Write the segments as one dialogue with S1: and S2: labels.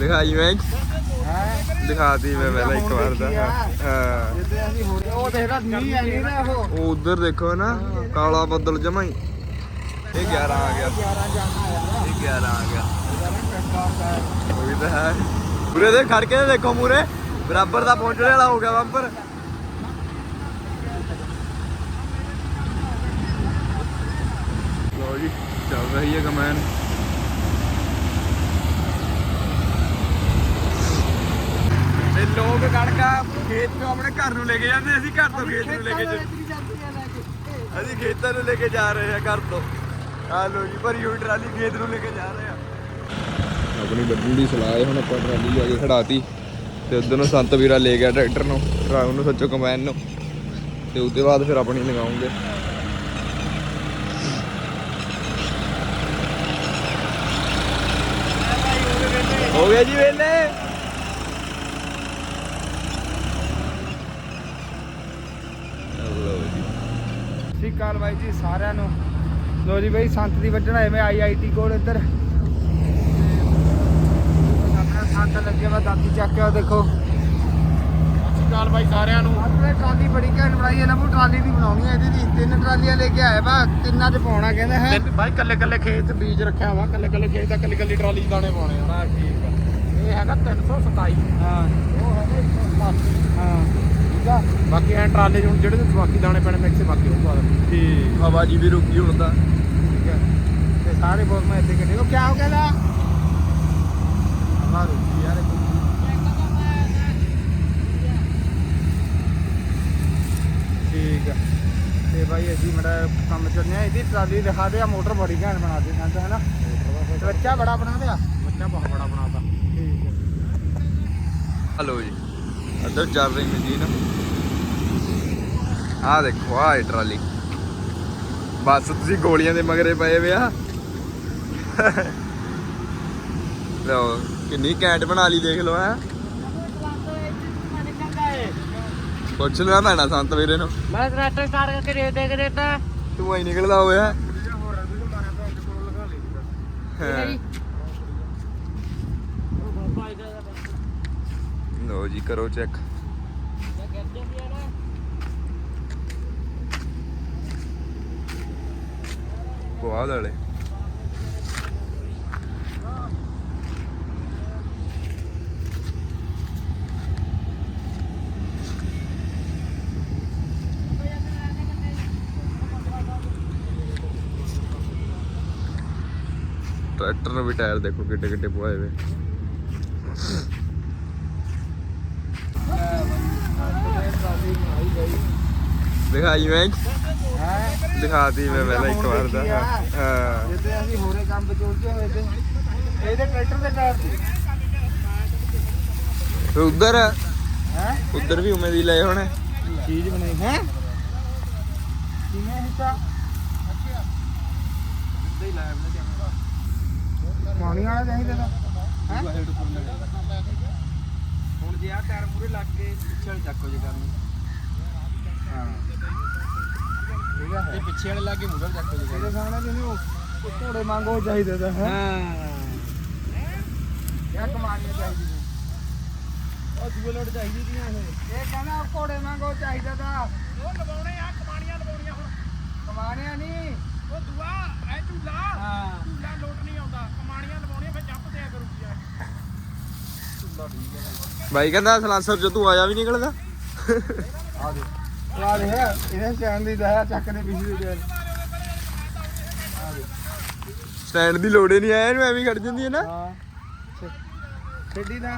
S1: ਦਿਖਾਈ ਮੈਂ ਦਿਖਾਤੀ ਮੈਂ ਪਹਿਲਾਂ ਇੱਕ ਵਾਰ ਦਾ ਹਾਂ।
S2: ਜਿੱਦੇ ਅਸੀਂ ਹੋ ਉਹ ਦੇਖਦਾ ਮੀਂਹ ਆਈ ਨਹੀਂ ਨਾ ਉਹ।
S1: ਉਹ ਉਧਰ ਦੇਖੋ ਨਾ ਕਾਲਾ ਬੱਦਲ ਜਮਾ ਹੀ। ਇਹ 11 ਆ ਗਿਆ।
S2: 11 ਜਾਣਾ ਯਾਰ
S1: ਇਹ 11 ਆ ਗਿਆ।
S2: 11 ਟੱਕਾ ਹੈ
S1: ਉਹ ਵੀ ਤਾਂ ਹੈ। ਪੂਰੇ ਦੇ ਖੜ ਕੇ ਦੇਖੋ ਮੂਰੇ। ਬਰਾਬਰ ਦਾ ਪਹੁੰਚਣੇ ਵਾਲਾ ਹੋ ਗਿਆ ਬੰਪਰ। ਲੋ ਜੀ ਚੱਲ ਰਹੀ ਹੈ ਕਮੈਨ। ਤੇ ਲੋਕ ਕਣਕਾਂ ਖੇਤ ਤੋਂ ਆਪਣੇ ਘਰ ਨੂੰ ਲੈ ਕੇ ਜਾਂਦੇ ਅਸੀਂ ਘਰ ਤੋਂ ਖੇਤ ਨੂੰ ਲੈ ਕੇ ਜਾ- ਅਸੀਂ ਖੇਤਾਂ ਨੂੰ ਲੈ ਕੇ ਜਾ ਰਹੇ ਹਾਂ ਘਰ ਤੋਂ। ਆ ਲੋ ਜੀ ਭਰੀ ਹੋਈ ਟਰਾਲੀ ਖੇਤ ਨੂੰ ਲੈ ਕੇ ਜਾ ਰਹੇ ਹਾਂ। ਆਪਣੀ ਬੱਬੂ ਦੀ ਸਲਾਹ ਹੈ ਹੁਣ ਆਪਾਂ ਟਰਾਲੀ ਜਾ ਕੇ ਖੜਾਤੀ। ਤੇ ਉਧਰ ਨੂੰ ਸੰਤ ਵੀਰਾ ਲੈ ਗਿਆ ਟਰੈਕਟਰ ਨੂੰ ਟਰਾਉ ਨੂੰ ਸੱਚੋ ਕੰਬਾਈਨ ਨੂੰ। ਤੇ ਉਹਦੇ ਬਾਅਦ ਫਿਰ ਆਪਣੀ ਲਗਾਉਂਗੇ। ਹੋ ਗਿਆ ਜੀ ਵੇਲੇ ਲਓ ਜੀ
S2: ਸਤਿ ਸ਼੍ਰੀ ਅਕਾਲ ਬਾਈ ਜੀ ਸਾਰਿਆਂ ਨੂੰ। ਲੋ ਜੀ ਬਾਈ ਸੰਤ ਦੀ ਵੱਢਣ ਆਏ ਮੈਂ ਆਈਆਈਟੀ ਕੋਲ ਇੱਧਰ। ਆਪਣਾ ਸੰਤ ਲੱਗੇ ਵਾ ਦਾਤੀ ਚੱਕ ਕੇ ਦੇਖੋ।
S3: ਕਾਲ ਬਾਈ ਸਾਰਿਆਂ ਨੂੰ।
S2: ਆਪਣੇ ਟਰਾਲੀ ਬੜੀ ਘੈਂਟ ਬਣਾਈ ਹੈ ਨਾ ਉਹ ਟਰਾਲੀ ਦੀ ਬਣਾਉਣੀ ਹੈ ਇਹਦੀ ਦੀ ਤਿੰਨ ਟਰਾਲੀਆਂ ਲੈ ਕੇ ਆਇਆ ਵਾ ਤਿੰਨਾਂ 'ਚ ਪਾਉਣਾ ਕਹਿੰਦਾ ਹੈ।
S3: ਬਾਈ ਕੱਲੇ ਕੱਲੇ ਖੇਤ ਬੀਜ ਰੱਖਿਆ ਵਾ ਕੱਲੇ ਕੱਲੇ ਖੇਤ ਦਾ ਕੱਲੀ ਕੱਲੀ ਟਰਾਲੀ 'ਚ ਦਾਣੇ ਪਾਉਣੇ ਆ।
S2: ਬਸ ਠੀਕ ਆ।
S3: ਇਹ ਹੈਗਾ 327
S2: ਹਾਂ।
S3: ਉਹ ਹੈਗਾ 187
S2: ਹਾਂ। ਠੀਕ ਆ।
S3: ਬਾਕੀ ਐ ਟਰਾਲੇ 'ਚ ਹੁਣ ਜਿਹੜੇ ਤੇ ਬਾਕੀ ਦਾਣੇ ਪੈਣੇ ਮਿਕਸ ਬਾਕੀ ਉਹ ਪਾ ਦੇਣੇ
S2: ਠੀਕ।
S1: ਹਵਾ ਜੀ ਵੀ ਰੁਕੀ ਹੁਣ ਤਾਂ।
S2: ਠੀਕ ਹੈ ਤੇ ਸਾਰੇ ਬਹੁਤ ਮੈਂ ਇੱਥੇ ਕੱਢੇ। ਉਹ ਕਿਆ ਹੋ ਗਿਆ ਲਾ? ਹਵਾ ਰੁਕੀ ਯਾਰ ਇਹ ਠੀਕ ਹੈ ਤੇ ਭਾਈ ਅਸੀਂ ਮੜਾ ਕੰਮ ਚੱਲਨੇ ਆ। ਇਹਦੀ ਟਰਾਲੀ ਦਿਖਾ ਦੇ ਆ ਮੋਟਰ ਬੜੀ ਘੈਂਟ ਬਣਾ ਦੇ ਸੰਤ ਹੈ ਨਾ? ਬੱਚਾ ਬੜਾ ਬਣਾ ਦਿਆ?
S3: ਬੱਚਾ ਬਹੁਤ ਬੜਾ ਬਣਾਤਾ।
S2: ਠੀਕ ਹੈ
S1: ਹਲੋ ਜੀ। ਇੱਧਰ ਚੱਲ ਰਹੀ ਮਸ਼ੀਨ। ਆਹ ਦੇਖੋ ਆਹ ਹੈ ਟਰਾਲੀ। ਬਸ ਤੁਸੀਂ ਗੋਲੀਆਂ ਦੇ ਮਗਰੇ ਪਏ ਵੇ ਆ। ਲਓ ਕਿੰਨੀ ਕੈਂਟ ਬਣਾ ਲਈ ਦੇਖ ਲਓ ਹੈ। ਪੁੱਛ ਲੈਣਾ ਪੈਣਾ ਸੰਤ ਵੀਰੇ ਨੂੰ।
S3: ਮੈਂ ਟਰੈਕਟਰ ਸਟਾਰਟ ਕਰਕੇ ਦੇ ਦੇ ਕੇ ਦੇਤਾ
S1: ਤੂੰ ਹੀ ਨਿਕਲਦਾ ਹੋਇਆ। ਹਾਂ। ਲਓ ਜੀ ਕਰੋ ਚੈੱਕ ਬਹੁਤ ਵਾਲੇ। ਟਰੈਕਟਰ ਵੀ ਟਾਇਰ ਦੇਖੋ ਕਿੱਡੇ ਕਿੱਡੇ ਪਵਾਏ ਵੇ। ਦਿਖਾਈ ਮੈਂ। ਦਿਖਾਤੀ ਮੈਂ ਪਹਿਲਾਂ ਇੱਕ ਵਾਰ ਦਾ। ਹਾਂ।
S2: ਜਿੱਦੇ ਅਸੀਂ ਹੋਰੇ ਕੰਮ ਵਿੱਚ ਉਲਝੇ ਹੋਏ ਤੇ ਇਹਦੇ ਟਰੈਕਟਰ ਦੇ ਟਾਇਰ
S1: ਤੇ ਉਧਰ?
S2: ਹੈ?
S1: ਉਧਰ ਵੀ ਉਵੇਂ ਦੀ ਲਏ ਹੋਣੇ।
S2: ਚੀਜ਼ ਬਣਾਈ। ਹੈ? ਕਿਵੇਂ ਹਿੱਸਾ ਪਾਣੀ ਵਾਲਾ ਚਾਹੀਦਾ ਤਾਂ ਹੈ?
S1: ਹੁਣ ਜੇ ਆ ਟਾਇਰ ਮੂਰੇ ਲੱਗ ਕੇ ਪਿੱਛੇ ਚੱਕੋ ਜੇ ਕਰਨੀ।
S2: ਹਾਂ। ਠੀਕ ਹੈ
S1: ਤੇ ਪਿੱਛੇ ਵਾਲੇ ਲੱਗ ਕੇ ਮੂਰੇ ਚੱਕੋ ਜੇ
S2: ਇਹਦੇ ਸਾਹਮਣੇ ਜਿਹਨੂੰ ਉਹ ਘੋੜੇ ਮੰਗੋ ਚਾਹੀਦੇ ਤਾਂ ਹੈ?
S1: ਹਾਂ।
S2: ਯਾ ਕਮਾਨੀਆਂ ਚਾਹੀਦੀਆਂ।
S1: ਉਹ ਦੂਏ ਲੋਟ ਚਾਹੀਦੀ ਦੀਆਂ ਇਹ।
S2: ਇਹ ਕਹਿੰਦਾ ਉਹ ਘੋੜੇ ਮੰਗੋ ਚਾਹੀਦਾ ਤਾਂ।
S3: ਉਹ ਲਵਾਉਣੇ ਆ ਕਮਾਣੀਆਂ ਲਵਾਉਣੀਆਂ ਹੁਣ।
S2: ਕਮਾਨੀਆਂ ਨਹੀਂ।
S3: ਉਹ ਦੁਆ ਐ ਝੂਲਾ।
S2: ਹਾਂ।
S3: ਝੂਲਾ ਲੋਟ ਨਹੀਂ ਆਉਂਦਾ। ਕਮਾਣੀਆਂ ਲਵਾਉਣੀਆਂ ਫਿਰ ਜੰਪ ਦਿਆ ਕਰੂਗੀ ਆ।
S1: ਬਾਈ ਕਹਿੰਦਾ ਸਲਾਂਸਰ ਜੋ ਤੂੰ ਆਇਆ ਵੀ ਨਿਕਲਦਾ।
S2: ਆ ਦੇ ਆ ਦੇ ਇਹਨੇ ਸਟੈਂਡ ਦੀ ਦਇਆ ਚੱਕ ਦੇ ਪਿਛਲੀ ਦੇ
S1: ਸਟੈਂਡ ਦੀ ਲੋੜ ਹੀ ਨਹੀਂ ਆਇਆ ਇਹਨੂੰ ਐਵੇਂ ਹੀ ਖੜ ਜਾਂਦੀ ਹੈ ਨਾ।
S2: ਹਾਂ। ਛੱਡੀ ਦਾ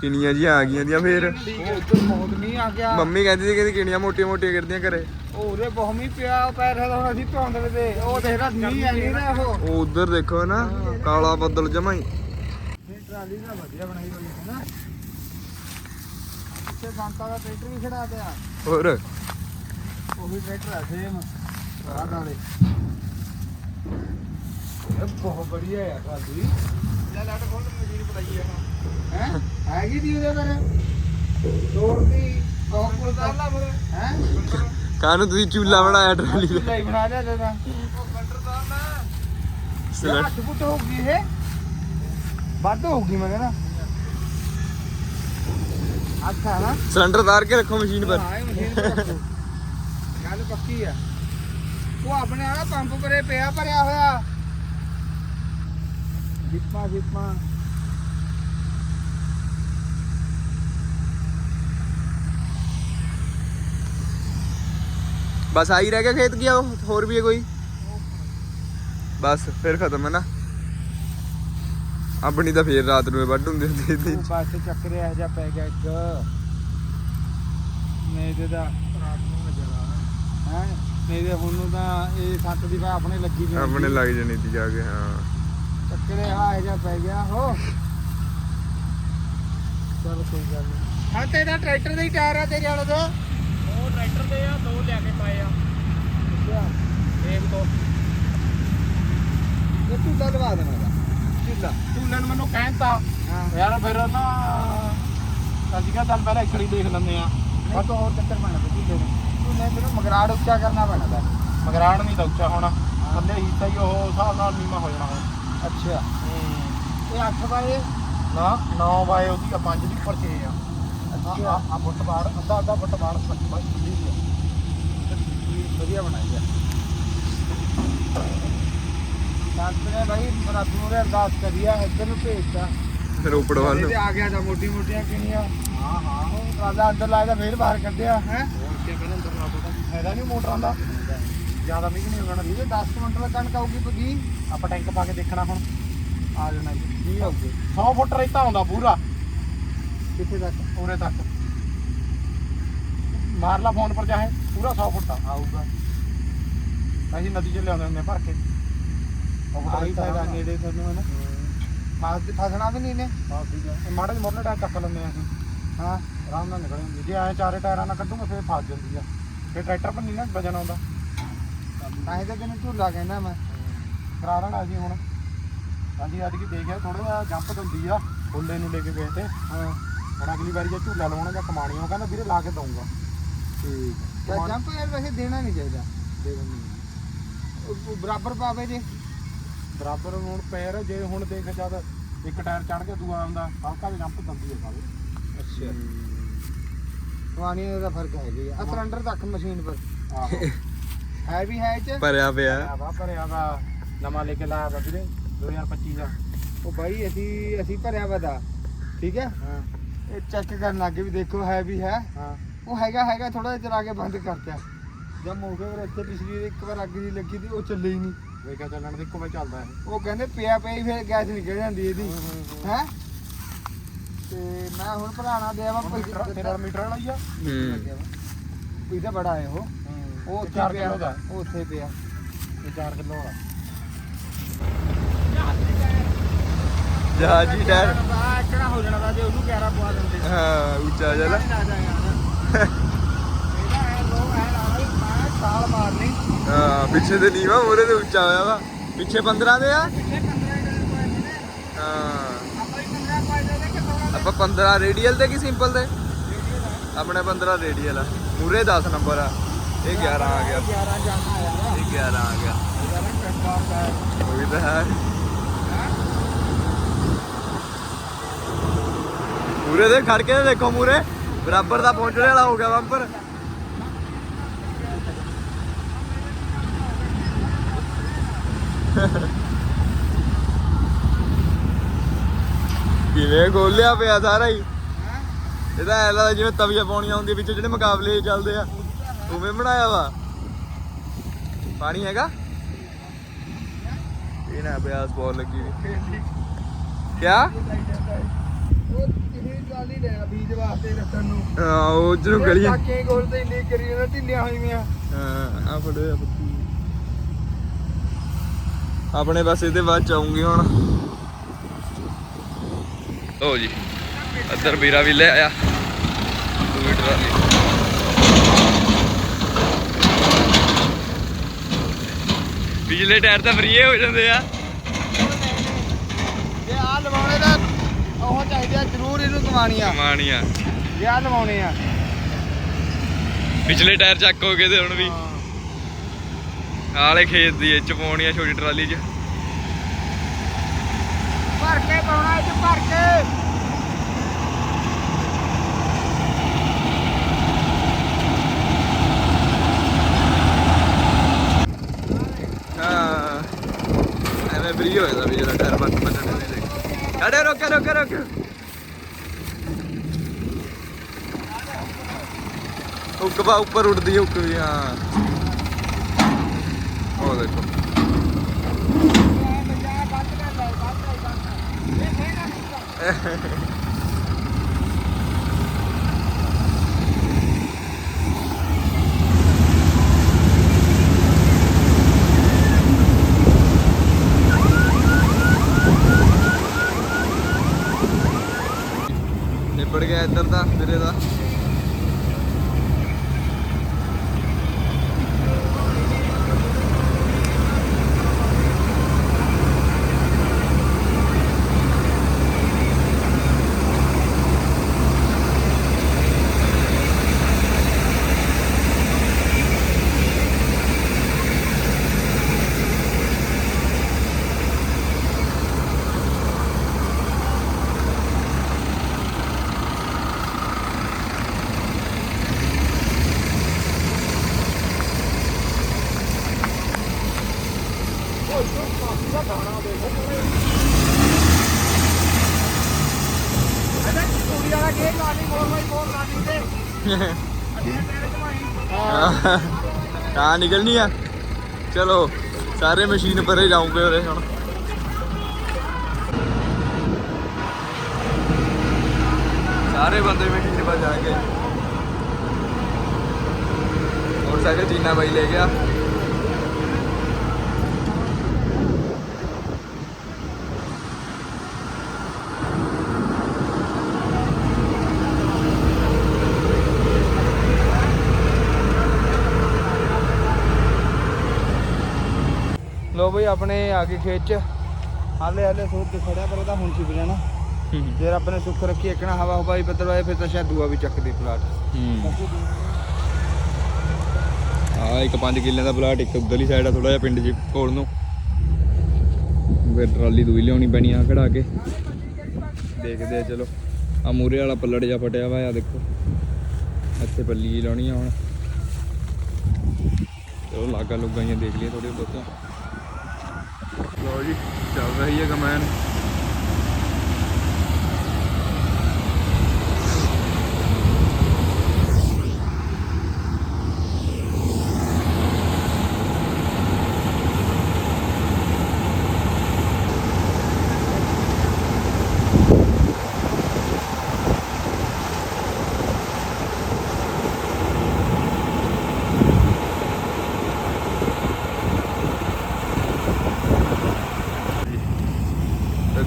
S1: ਕਿੰਨੀਆਂ ਜੀ ਆ ਗਈਆਂ ਦੀਆਂ ਫੇਰ।
S2: ਉਹ ਉੱਧਰ ਬਹੁਤ ਨਹੀਂ ਆ ਗਿਆ।
S1: ਮੰਮੀ ਕਹਿੰਦੀ ਸੀ ਕਹਿੰਦੀ ਕਿੰਨੀਆਂ ਮੋਟੀਆਂ ਮੋਟੀਆਂ ਕਰਦੀਆਂ ਘਰੇ।
S2: ਉਹ ਉਰੇ ਬਹੁਤ ਪਿਆ ਉਹ ਪੈਰ ਹੁਣ ਅਸੀਂ ਧੋਂਦੇ ਤੇ ਉਹ ਦੇਖਦਾ ਮੀਂਹ ਆਈ ਨਹੀਂ ਨਾ ਉਹ।
S1: ਉਹ ਉਧਰ ਦੇਖੋ ਨਾ ਕਾਲਾ ਬੱਦਲ ਜਮਾ ਹੀ।
S2: ਇਹ ਟਰਾਲੀ ਨਾ ਵਧੀਆ ਬਣਾਈ ਹੋਈ ਹੈ ਨਾ। ਇੱਥੇ ਸੰਤਾ ਦਾ ਟਰੈਕਟਰ ਵੀ ਖੜਾ ਪਿਆ।
S1: ਹੋਰ?
S2: ਉਹ ਵੀ ਟਰੈਕਟਰ ਹੈ ਸੇਮ ਆਹ ਨਾਲੇ ਇਹ ਬਹੁਤ ਵਧੀਆ ਹੈ ਟਰਾਲੀ
S3: ਲੈ ਲੱਟ ਖੋਲ ਮਸ਼ੀਨ ਪਲਾਈ ਆ।
S2: ਹੈ? ਹੈਗੀ ਦੀ ਉਹਦੇ ਪਰ? ਤੋੜਦੀ ਗੋਪੁਰ ਦਾ ਹੈ?
S1: ਕਾਹਨੂੰ ਤੁਸੀਂ ਚੂਲਾ ਬਣਾਇਆ ਟਰਾਲੀ ਦਾ?
S2: ਬਣਾ ਲਿਆ ਤੇ ਤਾਂ
S3: ਉਹ ਕੰਟਰ ਦਾ
S2: ਯਾਰ ਅੱਠ ਫੁੱਟ ਹੋ ਗਈ ਇਹ? ਵੱਧ ਹੋਊਗੀ ਮੈਂ ਕਹਿੰਦਾ। ਅੱਛਾ ਨਾ
S1: ਸਿਲੰਡਰ ਤਾਰ ਕੇ ਰੱਖੋ ਮਸ਼ੀਨ ਪਰ
S2: ਹਾਂ ਇਹ ਮਸ਼ੀਨ ਤੇ ਰੱਖੋ ਗੱਲ ਪੱਕੀ ਆ ਉਹ ਆਪਣੇ ਵਾਲਾ ਪੰਪ ਪਰੇ ਪਿਆ ਭਰਿਆ ਹੋਇਆ ਜਿੱਪਾਂ ਜਿੱਪਾਂ
S1: ਬਸ ਆਈ ਰਹਿ ਗਿਆ ਖੇਤ ਗਿਆ ਉਹ ਹੋਰ ਵੀ ਹੈ ਕੋਈ ਬਸ ਫਿਰ ਖਤਮ ਹੈ ਨਾ ਆਪਣੀ ਤਾਂ ਫੇਰ ਰਾਤ ਨੂੰ ਵੱਢ ਹੁੰਦੀ ਹੁੰਦੀ ਸੀ।
S2: ਬਸ ਚੱਕਰ ਇਹ ਜਿਹਾ ਪੈ ਗਿਆ ਇੱਕ। ਨਹੀਂ ਤੇ ਦਾ ਰਾਤ ਨੂੰ ਨਜ਼ਰ ਆ ਹੈ? ਨਹੀਂ ਤੇ ਹੁਣ ਨੂੰ ਤਾਂ ਇਹ ਸੱਤ ਦੀ ਵਾ ਆਪਣੇ ਲੱਗੀ ਨਹੀਂ
S1: ਆਪਣੇ ਲੱਗ ਜਣੀ ਤੀ ਜਾ ਕੇ ਹਾਂ।
S2: ਚੱਕਰੇ ਆ ਇਹ ਜਿਹਾ ਪੈ ਗਿਆ ਹੋ। ਚਲ ਕੋਈ ਗੱਲ ਨਹੀਂ ਹਾਂ ਤੇਰਾ ਟਰੈਕਟਰ ਦਾ ਹੀ ਟਾਇਰ ਆ ਤੇਰੇ ਵਾਲੇ ਦਾ।
S3: ਉਹ ਟਰੈਕਟਰ ਦੇ ਆ ਦੋ ਲਿਆ ਕੇ ਪਾਏ ਆ।
S2: ਅੱਛਾ।
S3: ਸੇਮ ਤੋਂ।
S2: ਇਹ ਤੂੰ ਤਾਂ ਲਵਾ ਦੇਣਾ। ਦਾ ਚੁੱਲਾ
S3: ਝੂਲਣ ਮੈਨੂੰ ਕਹਿੰਦਾ ਯਾਰ ਫਿਰ ਨਾ ਅਸੀਂ ਕਿਹਾ ਚੱਲ ਪਹਿਲਾਂ ਇਕੜੀ ਦੇਖ ਲੈਂਦੇ ਆ
S2: ਬਸ ਹੋਰ ਚੱਕਰ ਪੈਣਾ ਚੁੱਲੇ ਨੂੰ ਤੂੰ ਨੇ ਤੈਨੂੰ ਮਗਰਾੜ ਉੱਚਾ ਕਰਨਾ ਪੈਣਾ ਦਾ
S3: ਮਗਰਾੜ ਨਹੀਂ ਤਾਂ ਉੱਚਾ ਹੋਣਾ। ਥੱਲੇ ਹਿੱਸਾ ਹੀ ਉਹ ਹਿਸਾਬ ਨਾਲ ਨੀਵਾ ਹੋ ਜਾਣਾ
S2: ਅੱਛਾ। ਇਹ 8 ਵਜੇ
S3: ਨਾ 9 ਬਾਏ ਉਹਦੀ ਆ 5 ਦੀ ਉੱਪਰ 6 ਆ।
S2: ਅੱਛਾ।
S3: ਆ ਫੁੱਟ ਬਾੜ ਅੱਧਾ ਅੱਧਾ ਫੁੱਟ ਬਾੜ ਪੱਟੀ ਬਾਈ
S2: ਵਧੀਆ ਬਣਾਈ ਆ। ਸੰਤ ਨੇ ਭਾਈ ਰੱਬ ਨੂੰ ਅਰਦਾਸ ਕਰੀਆ ਇੱਧਰ ਨੂੰ ਭੇਜਤਾ।
S1: ਫਿਰ ਉਪੜ ਵੱਲ ਨੂੰ
S2: ਇਹਦੇ ਆ ਗਿਆ ਤਾਂ ਮੋਟੀ ਮੋਟੀਆਂ ਕਿਣੀਆਂ।
S3: ਹਾਂ ਹਾਂ।
S2: ਉਹ ਟਰਾਲਾ ਅੰਦਰ ਲਾਇਆ ਫੇਰ ਬਾਹਰ ਕੱਢਿਆ। ਹੈ?
S3: ਹੋਰ ਕੀ ਕਹਿੰਦੇ ਅੰਦਰ ਲਾ ਦੋ ਫਾਇਦਾ ਨਹੀਂ ਮੋਟਰਾਂ ਦਾ। ਜ਼ਿਆਦਾ ਮੀਂਹ ਨਹੀਂ ਹੋਣਾ
S2: ਇਹਦੇ 10 ਕੁਇੰਟਲ ਕਣਕ ਆਊਗੀ ਪਗੀ।
S3: ਆਪਾਂ ਟੈਂਕ ਪਾ ਕੇ ਦੇਖਣਾ ਹੁਣ।
S2: ਆ ਜਾਣਾ ਜੀ। ਕੀ ਆਊਗੀ
S3: 100 ਫੁੱਟ ਰੇਤਾ ਆਉਂਦਾ ਪੂਰਾ।
S2: ਕਿੱਥੇ ਤੱਕ?
S3: ਉਰੇ ਤੱਕ। ਮਾਰ ਲਾ ਫੋਨ ਪਰ ਚਾਹੇ ਪੂਰਾ 100 ਫੁੱਟ।
S2: ਆਊਗਾ।
S3: ਅਸੀਂ ਨਦੀ ਚ ਲਿਆਉਂਦੇ ਹੁੰਦੇ ਭਰ ਕੇ। ਉਹ ਫੁੱਟ
S2: ਆਹੀ
S3: ਰੇਤਾ
S2: ਫਾਇਦਾ
S3: ਹੈਗਾ
S2: ਨੇੜੇ ਤੁਹਾਨੂੰ ਹੈ ਨਾ। ਮਾਸ ਤੇ ਫਸਣਾ ਵੀ ਨਹੀਂ ਨੇ।
S3: ਹਾਂ ਠੀਕ ਹੈ। ਇਹ ਮਾੜੇ ਜਿਹੇ ਮੋਟਰ ਟਾਇਰ ਚੱਕ ਲੈਂਦੇ ਆ ਅਸੀਂ।
S2: ਹਾਂ
S3: ਆਰਾਮ ਨਾਲ ਨਿਕਲ ਜਾਂਦੀ। ਜੇ ਐ ਚਾਰੇ ਟਾਇਰਾਂ ਨਾਲ ਕੱਢੂਗੇ ਫੇਰ ਫਸ ਜਾਂਦੀ ਆ। ਫੇਰ ਟਰੈਕਟਰ ਪਰ ਨਹੀਂ ਨਾ ਵਜਨ ਆਉਂਦਾ।
S2: ਤਾਂ ਹੀ ਤਾਂ ਤੈਨੂੰ ਝੂਲਾ ਕਹਿਣਾ ਮੈਂ।
S3: ਕਰਾ ਦੇਣਾ ਜੀ ਹੁਣ। ਹਾਂਜੀ ਅੱਜ ਕੀ ਦੇਖਿਆ? ਥੋੜਾ ਜਿਹਾ ਜੰਪ ਦਿੰਦੀ ਆ। ਫੁੱਲੇ ਨੂੰ ਲੈ ਕੇ ਗਏ ਤੇ।
S2: ਹਾਂ।
S3: ਹੁਣ ਅਗਲੀ ਵਾਰੀ ਜੇ ਝੂਲਾ ਲਵਾਉਣਾ ਜਾਂ ਕਮਾਣੀ ਉਹ ਕਹਿੰਦਾ ਵੀਰੇ ਲਾ ਕੇ ਦਊਂਗਾ।
S2: ਠੀਕ ਹੈ। ਜੰਪ ਯਾਰ ਵੈਸੇ ਦੇਣਾ ਨਹੀਂ ਚਾਹੀਦਾ। ਦੇ ਦਿੰਦੀ ਬਰਾਬਰ ਪਾਵੇ ਜੇ।
S3: ਬਰਾਬਰ ਹੁਣ ਪੈਰ ਜੇ ਹੁਣ ਦੇਖ ਜਦ ਇੱਕ ਟਾਇਰ ਚੜ ਕੇ ਦੂਆ ਆਉਂਦਾ ਹਲਕਾ ਜਿਹਾ ਜੰਪ ਦਿੰਦੀ ਆ ਸਾਰੇ
S2: ਅੱਛਾ। ਪਾਣੀ ਦਾ ਫ਼ਰਕ ਹੈ ਜੀ ਆ। ਸਿਲੰਡਰ ਤੱਕ ਮਸ਼ੀਨ ਪਰ।
S3: ਆਹੋ।
S2: ਹੈ ਵੀ ਹੈ ਚ?
S1: ਭਰਿਆ ਪਿਆ।
S3: ਵਾ ਭਰਿਆ ਵਾ। ਨਵਾਂ ਲੈ ਕੇ ਲਾਇਆ ਵਾ ਵੀਰੇ 2025 ਦਾ।
S2: ਉਹ ਬਾਈ ਅਸੀਂ ਅਸੀਂ ਭਰਿਆ ਵਦਾ ਠੀਕ ਹੈ?
S3: ਹਾਂ।
S2: ਇਹ ਚੈੱਕ ਕਰਨ ਲੱਗੇ ਵੀ ਦੇਖੋ ਹੈ ਵੀ ਹੈ।
S3: ਹਾਂ।
S2: ਉਹ ਹੈਗਾ ਹੈਗਾ ਥੋੜਾ ਜਿਹਾ ਚਲਾ ਕੇ ਬੰਦ ਕਰਤਾ। ਜਦ ਮੋਗੇ ਪਰ ਇੱਥੇ ਪਿਛਲੀ ਇੱਕ ਵਾਰ ਅੱਗ ਜੀ ਲੱਗੀ ਤੀ ਉਹ ਚੱਲੇ ਹੀ ਨਹੀਂ
S3: ਵੇਖਿਆ ਚੱਲਣ ਦੇ ਇੱਕੋ ਵੇ ਚੱਲਦਾ ਇਹ।
S2: ਉਹ ਕਹਿੰਦੇ ਪਿਆ ਪਿਆ ਹੀ ਫਿਰ ਗੈਸ ਨਿਕਲ ਜਾਂਦੀ ਇਹਦੀ। ਹੈ ਤੇ ਮੈਂ ਹੁਣ ਭਰਾਣਾ ਦੇ ਆਵਾਂ
S3: ਮੀਟਰ ਤੇਰਾ ਮੀਟਰ ਵਾਲਾ ਹੀ ਆ।
S1: ਹੂੰ।
S2: ਇਹਦਾ ਬੜਾ ਹੈ ਉਹ। ਉਹ ਉੱਥੇ
S3: 4
S2: ਪਿਆ। ਉਹ ਉੱਥੇ ਪਿਆ।
S3: ਇਹ 4 ਕਿਲੋ ਵਾਲਾ।
S1: ਜਹਾਜੀ ਟਾਇਰ
S2: ਆਕੜਾ ਹੋ ਜਾਣਾ ਦਾ ਜੇ ਉਹਨੂੰ 11 ਪਵਾ ਦਿੰਦੇ।
S1: ਹਾਂ ਉੱਚਾ ਨਾ।
S2: ਇਹਦਾ ਹੈ ਲੋ ਹੈ ਨਾਲ ਮੈਂ ਸਾਲ ਮਾਰਨੀ।
S1: ਹਾਂ ਪਿੱਛੇ ਤੇ ਨੀਵਾ ਮੂਰੇ ਤੇ ਉੱਚਾ ਹੋਇਆ ਵਾ। ਪਿੱਛੇ 15 ਦੇ ਆ?
S2: ਪਿੱਛੇ 15 ਡਾਲਰ ਪਾਏ ਨੇ
S1: ਹਾਂ।
S2: ਆਪਾਂ ਹੀ 15 ਪਾਏ ਨੇ ਕਿ ਥੋੜਾ
S1: ਆਪਾਂ 15 ਰੇਡੀਅਲ ਤੇ ਕੀ ਸਿੰਪਲ ਤੇ ਆਪਣੇ 15 ਰੇਡੀਅਲ ਆ। ਮੂਰੇ 10 ਨੰਬਰ ਆ। ਇਹ 11 ਆ ਗਿਆ।
S2: 11 ਜਾਣਾ ਆਇਆ
S1: ਇਹ 11 ਆ ਗਿਆ।
S2: 11 ਟੱਪਾ ਦਾ
S1: ਉਹ ਵੀ ਤਾਂ ਹੈ। ਮੂਰੇ ਦੇ ਖੜ ਕੇ ਦੇਖੋ ਮੂਰੇ ਬਰਾਬਰ ਦਾ ਪਹੁੰਚਣੇ ਵਾਲਾ ਹੋ ਗਿਆ ਬੰਪਰ। ਕਿਵੇਂ ਖੋਲਿਆ ਪਿਆ ਸਾਰਾ ਹੀ? ਇਹਦਾ ਐ ਲੱਗਦਾ ਜਿਵੇਂ ਤਵੀਆਂ ਪਾਉਣੀਆਂ ਹੁੰਦੀਆਂ ਵਿੱਚ ਜਿਹੜੇ ਮੁਕਾਬਲੇ ਚੱਲਦੇ ਆ। ਉਵੇਂ ਬਣਾਇਆ ਵਾ। ਪਾਣੀ ਹੈਗਾ? ਇਹ ਨਾ ਬਿਆਸ ਬਹੁਤ ਲੱਗੀ ਵੀ ਕਿਆ?
S2: ਉਹ ਕਿਸੇ ਟਰਾਲੀ ਲਿਆ ਬੀਜ ਵਾਸਤੇ ਰੱਖਣ ਨੂੰ
S1: ਹਾਂ ਉਹ ਉਧਰੋਂ ਗਲੀਆਂ
S2: ਟਾਕੇ ਕੋਲ ਤੇ ਇੰਨੀ ਕਰੀ ਉਹਨਾਂ ਢਿੱਲੀਆਂ ਹੋਈਆਂ।
S1: ਹਾਂ ਆ ਫੜੋ ਆ ਆਪਣੇ ਬਸ ਇਹਦੇ ਬਾਅਦ ਚ ਆਉਂਗੀ ਹੁਣ। ਲਓ ਜੀ ਅੱਧਰ ਵੀਰਾ ਵੀ ਲੈ ਆਇਆ। ਦੂਜੀ ਟਰਾਲੀ ਪਿਛਲੇ ਟਾਇਰ ਤਾਂ ਫਰੀਏ ਹੋ ਜਾਂਦੇ ਆ।
S2: ਜੇ ਆ ਲਵਾਉਣੇ ਦਾ ਉਹ ਚਾਹੀਦੇ ਆ ਜ਼ਰੂਰ ਇਹਨੂੰ ਕਮਾਣੀਆਂ
S1: ਕਮਾਣੀਆਂ
S2: ਜੇ ਆ ਲਵਾਉਣੇ ਆ।
S1: ਪਿਛਲੇ ਟਾਇਰ ਚੱਕ ਹੋ ਗਏ ਤੇ ਹੁਣ ਵੀ। ਆਲੇ ਖੇਤ ਦੀ ਚ ਪਾਉਣੀ ਆ ਛੋਟੀ ਟਰਾਲੀ ਚ।
S2: ਭਰ ਕੇ ਪਾਉਣਾ ਇਹ 'ਚ ਭਰ ਕੇ।
S1: ਫ੍ਰੀ ਹੋ ਜਾਂਦਾ ਵੀ ਜਿਹੜਾ ਟਾਇਰ ਬੰਦ ਬੰਨਣ ਨਹੀਂ ਦੇ ਖੜੇ ਰੋਕ ਰੋਕ ਰੋਕ। ਹੁੱਕ ਬਾ ਉੱਪਰ ਉੱਡਦੀ ਹੁੱਕ ਵੀ ਹਾਂ। ਉਹ ਦੇਖੋ ਗਿਆ ਇੱਧਰ ਦਾ ਵੀਰੇ ਦਾ
S2: ਕੁੜੀ ਵਾਲਾ ਗੇਟ ਲਾ ਲਈ ਮੋਰ ਬਾਈ ਮੋਰ ਲਾ ਲਈ ਤੇ ਅੱਡੇ ਟੇਰੇ ਘਮਾਈ
S1: ਤਾਂ ਨਿਕਲਣੀ ਆ ਚਲੋ ਸਾਰੇ ਮਸ਼ੀਨ ਪਰੇ ਜਾਉਂਗੇ ਉਰੇ ਹੁਣ ਸਾਰੇ ਬੰਦੇ ਮਸ਼ੀਨ ਪਰ ਜਾਣਗੇ ਮੋਟਰਸਾਈਕਲ ਚੀਨਾ ਬਾਈ ਲੈ ਗਿਆ
S2: ਬਈ ਆਪਣੇ ਆ ਗਏ ਖੇਤ ਚ। ਹਾਲੇ ਹਾਲੇ ਸੋਚ ਕੇ ਖੜਿਆ ਪਰ ਉਹਦਾ ਹੁਣ ਛਿਪ ਜਾਣਾ ਜੇ ਰੱਬ ਨੇ ਸੁੱਖ ਰੱਖੀ ਇੱਕਣਾ ਹਵਾ ਹਵਾਈ ਬੱਦਲ ਆਏ ਫਿਰ ਤਾਂ ਸ਼ਾਇਦ ਦੂਆ ਵੀ ਚੱਕ ਦੇ ਪਲਾਟ।
S1: ਆ ਇੱਕ 5 ਕਿੱਲੇ ਦਾ ਪਲਾਟ ਇੱਕ ਉਧਰਲੀ ਸਾਈਡ ਆ ਥੋੜਾ ਜਿਹਾ ਪਿੰਡ ਚ ਕੋਲ ਨੂੰ। ਫਿਰ ਟਰਾਲੀ ਦੂਈ ਲਿਆਉਣੀ ਪੈਣੀ ਆ ਖੜਾ ਕੇ। ਦੇਖਦੇ ਆ ਚਲੋ। ਆ ਮੂਰੇ ਵਾਲਾ ਪੱਲੜ ਜਿਹਾ ਫਟਿਆ ਵਾ ਆ ਦੇਖੋ। ਇੱਥੇ ਪੱਲੀ ਲਾਉਣੀ ਆ ਹੁਣ। ਚਲੋ ਲਾਗਾ ਲੁੱਗਾ ਜਿਹੀਆਂ ਦੇਖ ਲਈਏ ਥੋੜੇ ਬਹੁਤਾ। ਲੋ ਜੀ ਚੱਲ ਰਹੀ ਹੈ ਕਮੈਨ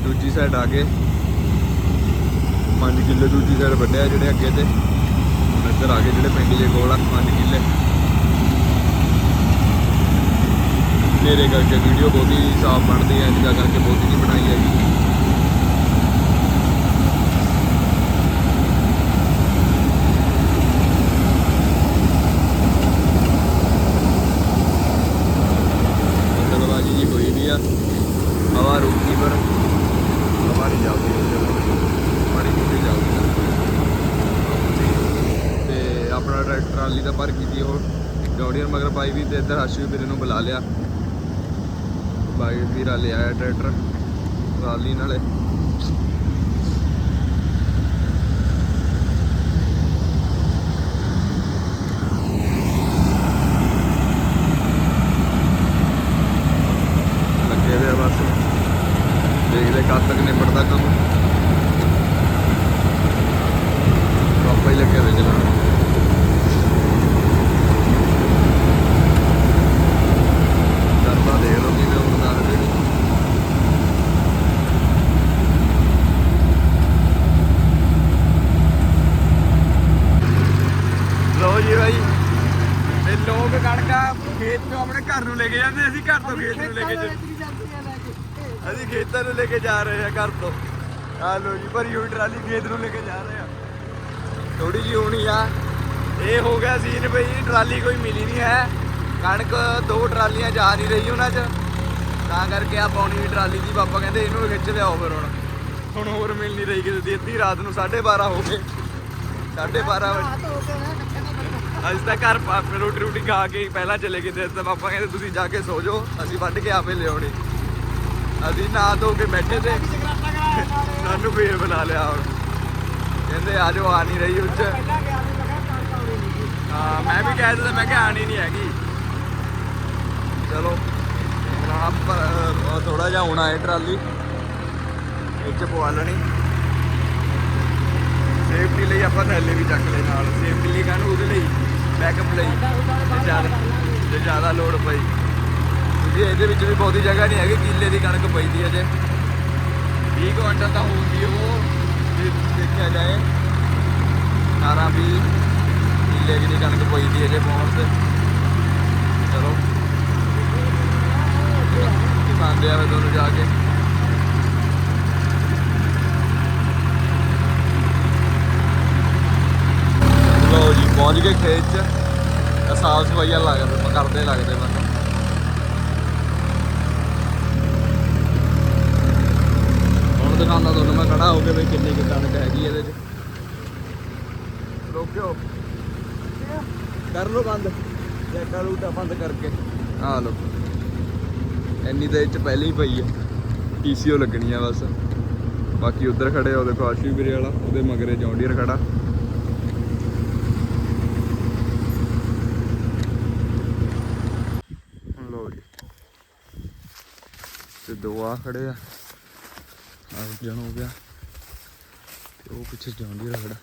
S1: ਦੂਜੀ ਸਾਈਡ ਆ ਗਏ। 5 ਕਿੱਲੇ ਦੂਜੀ ਸਾਈਡ ਵੱਢਿਆ ਜਿਹੜੇ ਅੱਗੇ ਤੇ। ਹੁਣ ਇੱਧਰ ਆ ਗਏ ਜਿਹੜੇ ਪਿੰਡ ਦੇ ਕੋਲ ਆ 5 ਕਿੱਲੇ। ਮੇਰੇ ਕਰਕੇ ਵੀਡੀਓ ਬਹੁਤੀ ਸਾਫ਼ ਬਣਦੀ ਹੈ ਇਹਦਾ ਕਰਕੇ ਬਹੁਤੀ ਨਹੀਂ ਬਣਾਈ ਹੈਗੀ ਬੱਦਲਬਾਜੀ ਜੀ ਹੋਈ ਵੀ ਆ ਹਵਾ ਰੁਕੀ ਪਰ ਹਵਾ ਨਹੀਂ ਚੱਲਦੀ ਮਾੜੀ ਮੋਟੀ ਚੱਲਦੀ ਆ। ਤੇ ਆਪਣਾ ਟਰੈਕਟਰ ਟਰਾਲੀ ਦਾ ਪਰ ਕੀਤੀ ਉਹ ਗੌਡੀਅਰ ਮਗਰ ਬਾਈ ਵੀ ਤੇ ਇੱਧਰ ਹਰਸ਼ੀ ਵੀਰੇ ਨੂੰ ਬੁਲਾ ਲਿਆ। ਬਾਈ ਵੀਰਾ ਲੈ ਟਰੈਕਟਰ ਟਰਾਲੀ ਨਾਲੇ ਲੱਗੇ ਦੇ ਆ ਬਸ ਦੇਖਦੇ ਕਦ ਤੱਕ ਨਿਬੜਦਾ ਕੰਮ ਪਾਪਾ ਹੀ ਲੱਗੇ ਹੋਏ ਚਲਾਉਣ ਕਰਦਾ ਦੇਖ ਲਓ ਕਿਵੇਂ ਹੁੰਦਾ ਹੈ ਜਿਹੜੀ ਲਓ ਜੀ ਭਾਈ ਇਹ ਲੋਕ ਕਣਕਾਂ ਖੇਤ ਤੋਂ ਆਪਣੇ ਘਰ ਨੂੰ ਲੈ ਕੇ ਜਾਂਦੇ ਅਸੀਂ ਘਰ ਤੋਂ ਖੇਤ ਨੂੰ ਲੈ ਕੇ ਜਾਂਦੇ। ਅਸੀਂ ਖੇਤਾਂ ਨੂੰ ਲੈ ਕੇ ਜਾ ਰਹੇ ਹਾਂ ਘਰ ਤੋਂ। ਆ ਲੋ ਜੀ ਭਰੀ ਹੋਈ ਟਰਾਲੀ ਖੇਤ ਨੂੰ ਲੈ ਕੇ ਜਾ ਰਹੇ ਆ ਥੋੜੀ ਜਿਹੀ ਹੋਣੀ ਆ। ਇਹ ਹੋ ਗਿਆ ਸੀਨ ਬਈ ਟਰਾਲੀ ਕੋਈ ਮਿਲੀ ਨਹੀਂ ਹੈ। ਕਣਕ ਦੋ ਟਰਾਲੀਆਂ ਜਾ ਨਹੀਂ ਰਹੀ ਉਹਨਾਂ 'ਚ। ਤਾਂ ਕਰਕੇ ਆ ਪਾਉਣੀ ਟਰਾਲੀ ਦੀ ਪਾਪਾ ਕਹਿੰਦੇ ਇਹਨੂੰ ਖਿੱਚ ਲਿਆਓ ਫਿਰ ਹੁਣ। ਹੁਣ ਹੋਰ ਮਿਲ ਨਹੀਂ ਰਹੀ ਕਿਤੇ ਦੀ ਅੱਧੀ ਰਾਤ ਨੂੰ 12:30 ਹੋ ਗਏ। 12:30 ਵਜੇ। ਅੱਜ ਤਾਂ ਘਰ ਪਾ- ਰੋਟੀ ਰੋਟੀ ਖਾ ਕੇ ਹੀ ਪਹਿਲਾਂ ਚਲੇ ਗਏ ਤੇ ਤਾਂ ਪਾਪਾ ਕਹਿੰਦੇ ਤੁਸੀਂ ਜਾ ਕੇ ਸੋ ਜਾਓ, ਅਸੀਂ ਵੱਢ ਕੇ ਆਪੇ ਲਿਆਉਣੀ। ਅਸੀਂ ਨਾ ਧੋ ਕੇ ਬੈਠੇ ਤੇ ਸਾਨੂੰ ਫੇਰ ਬਣਾ ਲਿਆ ਹੁਣ। ਕਹਿੰਦੇ ਆ ਜਾਓ, ਆ ਨਹੀਂ ਰਹੀ ਉੱਚ। ਹਾਂ, ਮੈਂ ਵੀ ਕਹਿ ਦਿੱਤਾ, ਮੈਂ ਕਿਹਾ ਆਣੀ ਨਹੀਂ ਹੈਗੀ। ਚਲੋ ਆਪ ਥੋੜਾ ਜਿਹਾ ਹੋਣਾ ਹੈ ਟਰਾਲੀ। ਵਿੱਚ ਪਵਾ ਲੈਣੀ। ਸੇਫਟੀ ਲਈ ਆਪਾਂ ਥੈਲੇ ਵੀ ਚੱਕ ਲਏ ਨਾਲ। ਸੇਫਟੀ ਲਈ ਕਾਹਨੂੰ ਉਹਦੇ ਲਈ? ਬੈਕਅਪ ਲਈ ਜੇ ਜ਼ਿਆਦਾ ਜੇ ਜ਼ਿਆਦਾ ਲੋੜ ਪਈ। ਕਿਉਂਕਿ ਇਹਦੇ ਵਿੱਚ ਵੀ ਬਹੁਤੀ ਜਗ੍ਹਾ ਨਹੀਂ ਹੈਗੀ, ਕਿੱਲੇ ਦੀ ਕਣਕ ਪਈਦੀ ਹੈ ਜੇ। 20 ਕੁਇੰਟਲ ਤਾਂ ਹੋਊਗੀ ਉਹ, ਜੇ ਦੇਖਿਆ ਜਾਏ। 18 20 ਕਿੱਲੇ ਦੀ ਕਣਕ ਪਈਦੀ ਹੈ ਜੇ ਪਹੁੰਚ ਤੇ। ਚਲੋ। ਦਿਖਾਉਂਦੇ ਆ ਮੈਂ ਤੁਹਾਨੂੰ ਜਾ ਕੇ। ਲੋ ਜੀ, ਪਹੁੰਚ ਗਏ ਖੇਤ ਚ। ਸਾਫ਼ ਸਫਾਈਆਂ ਲੱਗਦੇ ਕਰਦੇ ਲੱਗਦੇ ਮੈਨੂੰ ਹੁਣ ਦਿਖਾਉਂਦਾ ਤੁਹਾਨੂੰ ਮੈਂ ਖੜਾ ਹੋ ਕੇ ਵੀ ਕਿੰਨੀ ਕੁ ਕਣਕ ਹੈਗੀ ਇਹਦੇ ਚ। ਰੋਕਿਓ। ਕਰ ਲੋ ਬੰਦ। ਚੈੱਕਾ ਲੂਟਾ ਬੰਦ ਕਰਕੇ। ਆ ਲੋ ਇੰਨੀ ਤਾਂ ਇਹ ਚ ਪਹਿਲਾਂ ਹੀ ਪਈ ਹੈ ਪੀਸੀਓ ਲੱਗਣੀ ਆ ਬਸ। ਬਾਕੀ ਉਧਰ ਖੜੇ ਆ ਦੇਖੋ ਆਸ਼ੀ ਵੀਰੇ ਵਾਲਾ, ਉਹਦੇ ਮਗਰੇ ਜੌਂਡੀਅਰ ਖੜਾ ਲੋ ਜੀ ਤੇ ਦੋ ਆ ਖੜੇ ਆ। ਆ ਜਣ ਹੋ ਗਿਆ। ਤੇ ਉਹ ਪਿੱਛੇ ਜੌਂਡੀਅਰ ਖੜਾ।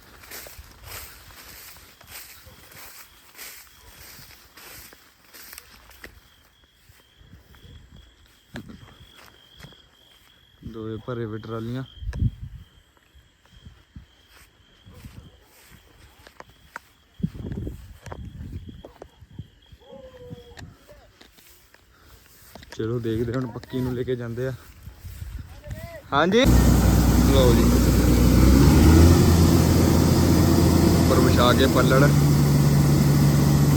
S1: ਦੋਏ ਭਰੇ ਵੇ ਟਰਾਲੀਆਂ। ਚਲੋ ਦੇਖਦੇ ਹੁਣ ਪੱਕੀ ਨੂੰ ਲੈ ਕੇ ਜਾਂਦੇ ਆ। ਹਾਂਜੀ? ਲਓ ਜੀ। ਉੱਪਰ ਵਿਛਾ ਕੇ ਪੱਲੜ।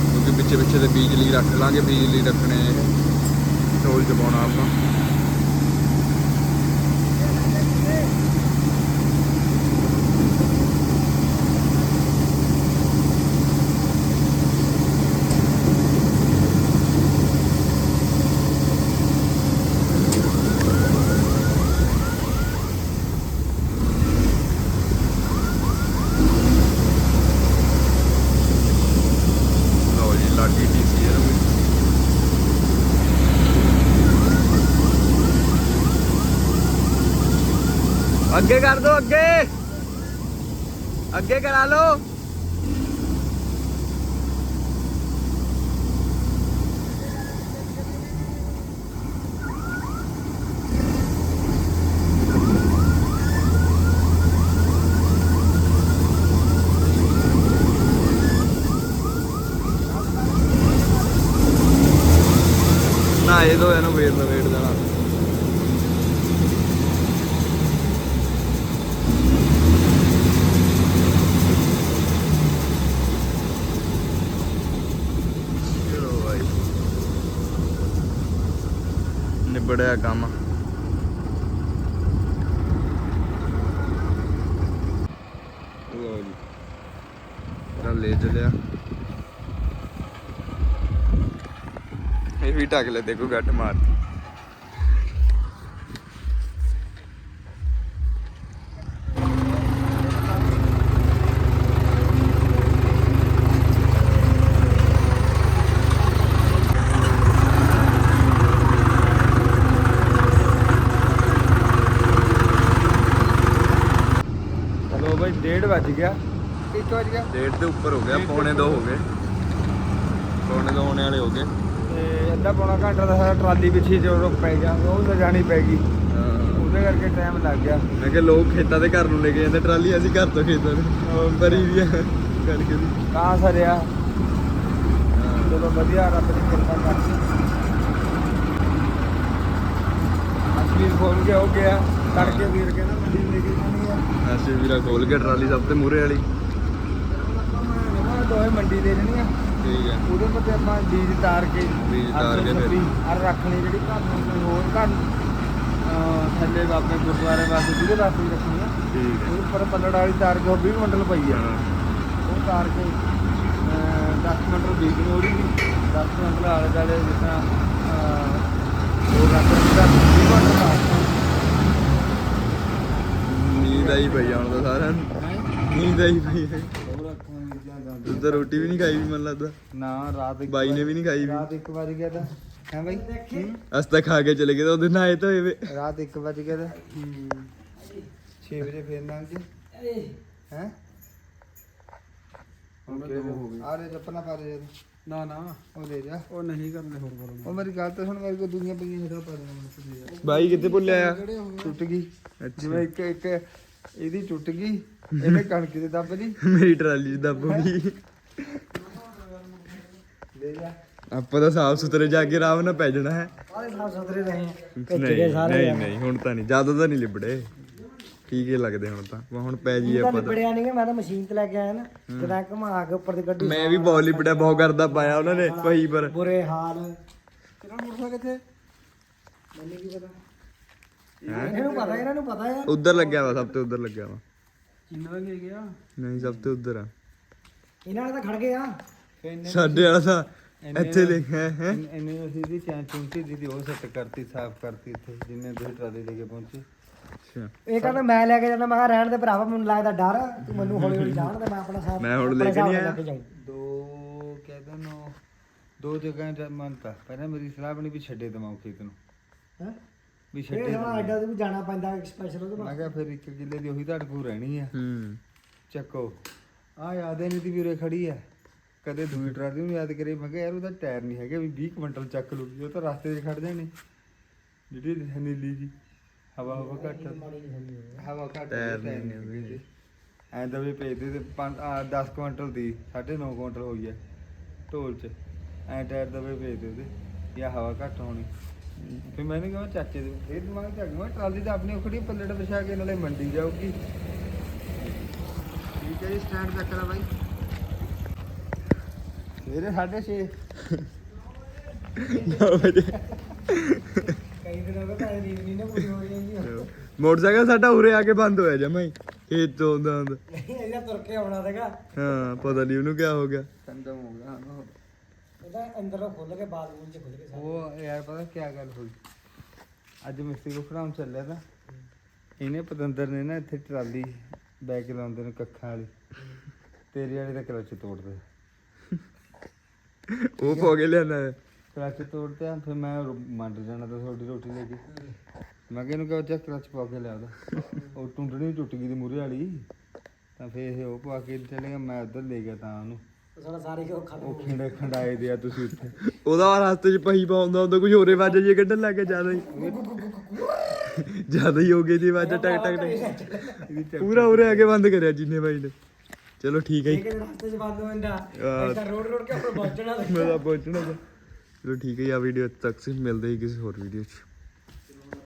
S1: ਕਿਉਂਕਿ ਪਿੱਛੇ ਪਿੱਛੇ ਤੇ ਬਿਜਲੀ ਰੱਖ ਲਾਂਗੇ ਬਿਜਲੀ ਰੱਖਣੇ ਢੋਲ ਚ ਪਾਉਣਾ ਆਪਾਂ ਲਓ ਜੀ ਲਾਗੀ ਡੀਸੀ ਹੈ ਅੱਗੇ ਕਰ ਦੋ ਅੱਗੇ। ਅੱਗੇ ਕਰਾ ਲਓ। ਨਾ ਇਹ ਦੋ ਇਹਨੂੰ ਵੇਟ ਲਵੇਟ ਦੇਣਾ ਚਲੋ ਭਾਈ ਨਿਬੜਿਆ ਕੰਮ। ਲਓ ਜੀ। ਤਾਂ ਲੈ ਚਲਿਆ ਇਹ ਵੀ ਢੱਕ ਲੈ ਦੇਖੋ ਗੱਟ ਮਾਰ ਡੇਢ ਦੇ ਉੱਪਰ ਹੋ ਗਿਆ ਪੌਣੇ ਦੋ ਹੋ ਗਏ। ਪੌਣੇ ਦੋ ਹੋਣੇ ਵਾਲੇ ਹੋ ਗਏ।
S2: ਤੇ ਅੱਧਾ ਪੌਣਾ ਘੰਟਾ ਦਾ ਸਾਰਾ ਟਰਾਲੀ ਪਿੱਛੇ ਜੋ ਪੈ ਗਿਆ ਉਹ ਲਿਜਾਣੀ ਪੈ ਗਈ। ਉਹਦੇ ਕਰਕੇ ਟਾਈਮ ਲੱਗ ਗਿਆ।
S1: ਮੈਂ ਕਿਹਾ ਲੋਕ ਖੇਤਾਂ ਦੇ ਘਰ ਨੂੰ ਲੈ ਕੇ ਜਾਂਦੇ ਟਰਾਲੀ ਅਸੀਂ ਘਰ ਤੋਂ ਖੇਤਾਂ ਨੂੰ ਭਰੀ ਆ ਕਰਕੇ
S2: ਤਾਂ ਸਰਿਆ। ਚਲੋ ਵਧੀਆ ਰੱਬ ਦੀ ਕਿਰਪਾ ਕਰਦੀ ਅਸਲੀ ਖੋਲ ਕੇ ਹੋ ਗਿਆ ਤੜਕੇ ਵੀਰ ਕੇ ਨਾ ਮੰਡੀ ਲੈ ਕੇ ਜਾਣੀ ਆ।
S1: ਅਸੀਂ ਵੀਰਾ ਖੋਲ ਕੇ ਟਰਾਲੀ ਸਭ ਤੋਂ ਮੂਰੇ ਵਾਲੀ।
S2: ਦੋਵੇਂ ਮੰਡੀ ਦੇ ਜਣੀ ਆ।
S1: ਠੀਕ ਹੈ
S2: ਉਹਦੇ ਉੱਤੇ ਆਪਾਂ ਬੀਜ ਤਾਰ ਕੇ
S1: ਬੀਜ ਤਾਰ ਕੇ ਫਿਰ।
S2: ਅਰ ਰੱਖਣੀ ਜਿਹੜੀ ਘਰ ਨੂੰ ਕੋਈ ਹੋਰ ਘਰ ਥੱਲੇ ਬਾਬੇ ਗੁਰਦੁਆਰੇ ਵਾਸਤੇ ਜਿਹਦੇ ਵਾਸਤੇ ਰੱਖਣੀ ਆ।
S1: ਠੀਕ ਹੈ
S2: ਉਹ ਉੱਪਰ ਪੱਲੜ ਵਾਲੀ ਤਾਰ ਕੇ 20 ਕੁਇੰਟਲ ਪਈ ਆ। ਉਹ ਤਾਰ ਕੇ 10 ਕੁਇੰਟਲ ਬੀਜ ਨੂੰ ਉਹਦੀ 10 ਕੁਇੰਟਲ ਆਲੇ ਦਾਲੇ ਜਿਸ ਤਰ੍ਹਾਂ ਉਹ ਰੱਖ ਦਿੱਤਾ 20 ਕੁਇੰਟਲ ਤਾਰ
S1: ਨੀਂਦ ਆਈ ਪਈ ਤਾਂ ਸਾਰਿਆਂ ਨੂੰ। ਨੀਂਦ ਆਈ ਪਈ ਹੈ ਤੂੰ ਤਾਂ ਰੋਟੀ ਵੀ ਨਹੀਂ ਖਾਈ ਵੀ ਮਨ ਲੱਗਦਾ।
S2: ਨਾ ਰਾਤ ਇੱਕ
S1: ਬਾਈ ਨੇ ਵੀ ਨਹੀਂ ਖਾਈ ਵੀ।
S2: ਰਾਤ 1 ਵਜ ਗਿਆ ਤਾਂ। ਹੈ ਬਾਈ?
S1: ਅਸ ਤਾਂ ਖਾ ਕੇ ਚਲੇ ਗਏ ਤਾਂ ਉਹਦੇ ਨਹਾਏ ਧੋਏ ਵੇ।
S2: ਰਾਤ 1 ਵਜ ਗਿਆ ਤਾਂ। 6 ਵਜੇ ਫੇਰ ਲੰਘ ਗਏ ਹੈ? ਹੁਣ
S3: ਦੋ ਹੋ ਗਏ।
S2: ਆ ਰੇ ਚੱਪਲਾਂ ਪਾ ਦੇ
S3: ਨਾ ਨਾ।
S2: ਉਹ ਲੈ ਜਾ।
S3: ਉਹ ਨਹੀਂ ਕਰਦੇ ਹੋਰ ਬੋਲਣਾ
S2: ਉਹ ਮੇਰੀ ਗੱਲ ਤਾਂ ਸੁਣ ਮੇਰੇ ਕੋਲ ਦੁਨੀਆ ਪਈਆਂ ਜਿਹੜਾ ਪਾ ਯਾਰ
S1: ਬਾਈ ਕਿੱਥੇ ਭੁੱਲਿਆ ਆ?
S2: ਟੁੱਟ ਗਈ।
S1: ਅੱਛਾ।
S2: ਜਿਵੇਂ ਇੱਕ ਇੱਕ ਇਹਦੀ ਟੁੱਟ ਗਈ ਇਹਨੇ ਕਣਕ ਦੇ ਦੱਬ ਦੀ
S1: ਮੇਰੀ ਟਰਾਲੀ ਚ ਦੱਬ ਗਈ।
S2: ਲੈ ਜਾ।
S1: ਆਪਾਂ ਤਾਂ ਸਾਫ਼ ਸੁਥਰੇ ਜਾ ਕੇ ਆਰਾਮ ਨਾਲ ਪੈ ਜਾਣਾ ਹੈ।
S4: ਸਾਰੇ ਸਾਫ਼ ਸੁਥਰੇ ਰਹੇ
S1: ਨਹੀਂ ਨਹੀਂ ਨਹੀਂ ਹੁਣ ਤਾਂ ਨਹੀਂ ਜ਼ਿਆਦਾ ਤਾਂ ਨਹੀਂ ਲਿਬੜੇ। ਠੀਕ ਹੀ ਲੱਗਦੇ ਹੁਣ ਤਾਂ ਮੈਂ ਹੁਣ ਪੈ ਜੀਏ
S4: ਤਾਂ
S1: ਆਪਾਂ ਤਾਂ।
S4: ਨਿਬੜਿਆ ਨਹੀਂ ਮੈਂ ਤਾਂ ਮਸ਼ੀਨ ਤੇ ਲੈ ਕੇ ਆਇਆ ਨਾ ਜਦਾਂ ਘੁਮਾ ਕੇ ਉੱਪਰ ਦੀ ਗੱਡੀ
S1: ਮੈਂ ਵੀ ਬਹੁਤ ਲਿਬੜਿਆ ਬਹੁਤ ਕਰਦਾ ਪਾਇਆ ਉਹਨਾਂ ਨੇ ਪਹੀ ਪਰ।
S4: ਬੁਰੇ ਹਾਲ।
S2: ਤੇਰਾ ਮੋਟਰਸਾਈਕਲ ਕਿੱਥੇ?
S4: ਮੈਨੂੰ ਕੀ ਪਤਾ। ਇਹਨਾਂ ਨੂੰ ਪਤਾ ਇਹਨਾਂ ਨੂੰ ਪਤਾ ਯਾਰ।
S1: ਉੱਧਰ ਲੱਗਿਆ ਵਾ ਸਭ ਤੋਂ ਉੱਧਰ ਲੱਗਿਆ ਵਾ।
S3: ਕਿੰਨਾ ਦਾ ਗਿਆ
S1: ਨਹੀਂ ਸਭ ਤੋਂ ਉੱਧਰ ਆ।
S4: ਇਹਨਾਂ ਨੇ ਤਾਂ ਖੜ ਗਏ ਆ
S2: ਫੇ ਇੰਨੇ
S1: ਸਾਡੇ ਵਾਲਾ ਤਾਂ ਇੱਥੇ ਲਿਖਿਆ ਹੈ?
S2: ਇੰਨੇ- ਇੰਨੇ ਨੂੰ ਅਸੀਂ ਦੀ ਚਾਂ ਚੁੰਤੀ ਦੀਦੀ ਉਹ ਸੈੱਟ ਕਰਤੀ ਸਾਫ਼ ਕਰਤੀ ਇੱਥੇ ਜਿੰਨੇ ਤੁਸੀਂ ਟਰਾਲੀ ਲੈ ਕੇ ਪਹੁੰਚੇ।
S1: ਅੱਛਾ।
S4: ਇਹ ਕਹਿੰਦਾ ਮੈਂ ਲੈ ਕੇ ਜਾਂਦਾ ਮੈਂ ਕਿਹਾ ਰਹਿਣ ਦੇ ਭਰਾਵਾ ਮੈਨੂੰ ਲੱਗਦਾ ਡਰ ਤੂੰ ਮੈਨੂੰ ਹੌਲੀ ਹੌਲੀ ਜਾਣ ਤੇ ਮੈਂ ਆਪਣਾ ਸਾਥ
S1: ਮੈਂ ਹੁਣ ਲੈ ਕੇ ਨਹੀਂ ਆਇਆ।
S2: ਦੋ ਕਹਿੰਦਾ ਨੋ ਦੋ ਜਗ੍ਹਾ ਮੰਨਤਾ। ਪਹਿਲਾਂ ਮੇਰੀ ਸਲਾਹ ਬਣੀ ਵੀ ਛੱਡੇ ਦਵਾਂ ਖੇਤ ਨੂੰ।
S4: ਹੈ?
S2: ਵੀ
S4: ਇਹ
S2: ਛੱਡੇ
S4: ਹਾਂ ਐਡਾ ਤੇ ਵੀ ਜਾਣਾ ਪੈਂਦਾ ਸਪੈਸ਼ਲ ਉਹਦੇ
S2: ਮੈਂ ਕਿਹਾ ਫਿਰ ਇੱਕ ਕਿੱਲੇ ਦੀ ਉਹੀ ਤੁਹਾਡੇ ਕੋਲ ਰਹਿਣੀ ਆ।
S1: ਹੂੰ।
S2: ਚੱਕੋ। ਆ ਯਾਦ ਨਹੀਂ ਤੀ ਵੀ ਉਰੇ ਖੜੀ ਆ। ਕਦੇ ਦੂਈ ਟਰਾਲੀ ਨੂੰ ਯਾਦ ਕਰੇ। ਮੈਂ ਕਿਹਾ ਯਾਰ ਉਹਦਾ ਟਾਇਰ ਨਹੀਂ ਹੈਗਾ ਵੀ 20 ਕੁਇੰਟਲ ਚੱਕ ਲੂਗੀ ਉਹ ਤਾਂ ਰਸਤੇ 'ਚ ਖੜ ਜਾਣੇ। ਜਿਹੜੀ ਨੀਲੀ ਜੀ ਹਵਾ ਹਵਾ ਘੱਟ ਹਵਾ। ਘੱਟ
S1: ਟਾਇਰ ਨਹੀਂ
S2: ਹੈਗੇ। ਐਂ ਤਾਂ ਵੀ ਭੇਜਦੇ ਤੇ 10 ਕੁਇੰਟਲ ਦੀ 9.5 ਕੁਇੰਟਲ ਹੋਈ ਹੈ ਢੋਲ 'ਚ। ਐਂ ਟਾਇਰ ਦਾ ਵੀ ਭੇਜਦੇ ਤੇ ਜਾਂ ਹਵਾ ਘੱਟ ਹੋਣੀ। ਫਿਰ ਮੈंने ਕਿਹਾ ਚਾਚੇ ਦੇ ਇਹ ਦਿਮਾਗ ਚ ਆ ਗਿਆ ਮੈਂ ਟਰਾਲੀ ਤਾਂ ਆਪਣੀ ਉਖੜੀ ਪੱਲੜ ਵਿਛਾ ਕੇ ਨਾਲੇ ਮੰਡੀ ਜਾਊਗੀ। ਠੀਕ ਹੈ ਜੀ ਸਟੈਂਡ ਚੱਕ ਲੈ ਬਾਈ। ਮੇਰੇ 6:30
S4: ਕਈ ਦਿਨਾਂ ਤੋਂ ਤਾਂ ਨੀਂਦ ਨਹੀਂ ਨਾ ਪੂਰੀ ਹੋ ਰਹੀ ਹੈਗੀ
S1: ਮੋਟਰਸਾਈਕਲ ਸਾਡਾ ਉਰੇ ਆ ਕੇ ਬੰਦ ਹੋਇਆ ਜਮਾ ਹੀ। ਖੇਤ ਤੋਂ ਆਉਂਦਾ ਆਉਂਦਾ।
S4: ਇਹਦਾ ਤੁਰ ਕੇ ਆਉਣਾ ਸੀਗਾ।
S1: ਹਾਂ ਪਤਾ ਨਹੀਂ ਉਹਨੂੰ ਕਿਆ ਹੋ ਗਿਆ।
S2: ਖੰਦਮ ਹੋ ਗਿਆ ਹਾਂ।
S4: ਉਹਦਾ ਅੰਦਰੋਂ ਖੁੱਲ ਕੇ ਬਾਥਰੂਮ ਚ ਖੁੱਲ ਕੇ ਸਾਰਾ।
S2: ਉਹ ਯਾਰ ਪਤਾ ਕੀ ਗੱਲ ਹੋਈ? ਅੱਜ ਮਿਸਤਰੀ ਕੋ ਖੜਾਉਣ ਚੱਲਿਆ ਤਾਂ। ਇਹਨੇ ਪਤੰਦਰ ਨੇ ਨਾ ਇੱਥੇ ਟਰਾਲੀ ਬੈਕ ਲਾਉਂਦੇ ਨੇ ਕੱਖਾਂ ਵਾਲੀ। ਤੇਰੇ ਵਾਲੇ ਦਾ ਕਲਚ ਤੋੜਦੇ।
S1: ਉਹ ਪੋ ਕੇ ਲਿਆਂਦਾ। ਹੈ।
S2: ਕਲਚ ਤੋੜਤੇ ਫਿਰ ਮੈਂ ਰੋ- ਮੰਡ ਜਾਣਾ ਤਾਂ ਤੁਹਾਡੀ ਰੋਟੀ ਲੈ ਕੇ। ਮੈਂ ਕਿਹਾ ਇਹਨੂੰ ਕਹੋ ਚੱਕ ਕਲਚ ਪਾ ਕੇ ਲਿਆ ਉਹਦਾ ਉਹ ਟੁੰਡਣੀ ਟੁੱਟ ਗਈ ਦੀ ਮੂਰੇ ਵਾਲੀ। ਤਾਂ ਫਿਰ ਇਹ ਉਹ ਪਾ ਕੇ ਚਲੇ ਗਿਆ, ਮੈਂ ਉਧਰ ਲੈ ਗਿਆ ਤਾਂ ਉਹਨੂੰ।
S4: ਉਹ ਸਾਲਾ ਸਾਰੇ ਕਿਉਂ ਖਤਮ
S2: ਉਹ ਖਿੰਡੇ ਖੰਡਾਏ ਦੇ ਆ ਤੁਸੀਂ ਉੱਥੇ।
S1: ਉਹਦਾ ਰਸਤੇ 'ਚ ਪਹੀ ਪਾਉਂਦਾ ਹੁੰਦਾ ਕੁਝ ਹੋਰੇ ਵਾਜਾ ਜੀ ਕੱਢਣ ਲੱਗ ਗਿਆ ਜ਼ਿਆਦਾ ਹੀ। ਜ਼ਿਆਦਾ ਹੀ ਹੋ ਗਈ ਜੀ ਵਾਜਾ ਟਕ ਟਕ ਟਕ। ਪੂਰਾ ਉਰੇ ਆ ਕੇ ਬੰਦ ਕਰਿਆ ਜਿੰਨੇ ਬਾਈ ਨੇ। ਚਲੋ ਠੀਕ ਹੈ ਜੀ।
S4: ਰਸਤੇ 'ਚ ਬੰਦ ਰੋਡ ਰੋਡ ਕੇ ਉੱਪਰ ਪਹੁੰਚਣਾ
S1: ਮੈਂ ਤਾਂ ਪਹੁੰਚਣਾ। ਚਲੋ ਠੀਕ ਹੈ ਜੀ ਆ ਵੀਡੀਓ ਤੱਕ ਸੀ। ਮਿਲਦੇ ਹੀ ਕਿਸੇ ਹੋਰ ਵੀਡੀਓ 'ਚ।